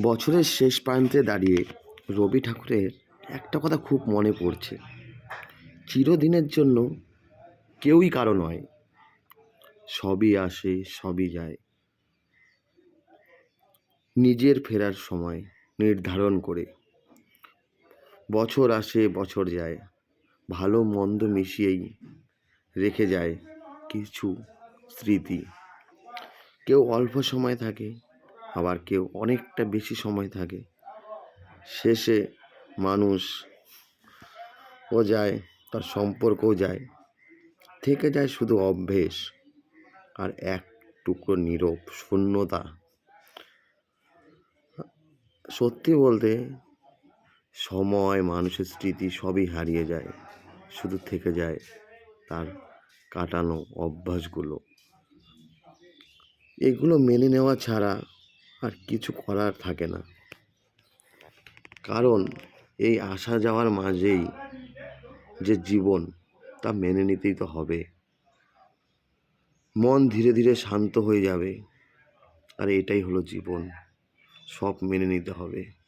বছরের শেষ প্রান্তে দাঁড়িয়ে রবি ঠাকুরের একটা কথা খুব মনে পড়ছে। চিরদিনের জন্য কেউই কারও নয়। সবই আসে, সবই যায়। নিজের ফেরার সময় নির্ধারণ করে। বছর আসে, বছর যায়। ভালো মন্দ মিশিয়েই রেখে যায় কিছু স্মৃতি। কেউ অল্প সময় থাকে আবার কেউ অনেকটা বেশি সময় থাকে। শেষে মানুষ ও যায়, তার সম্পর্কও যায়। থেকে যায় শুধু অভ্যেস আর এক টুকরো নীরব শূন্যতা। সত্যি বলতে, সময়, মানুষের স্মৃতি সবই হারিয়ে যায়। শুধু থেকে যায় তার কাটানো অভ্যাসগুলো। এগুলো মেনে নেওয়া ছাড়া আর কিছু করার থাকে না। কারণ এই আসা যাওয়ার মাঝেই যে জীবন, তা মেনে নিতেই তো হবে। মন ধীরে ধীরে শান্ত হয়ে যাবে। আর এটাই হলো জীবন, সব মেনে নিতে হবে।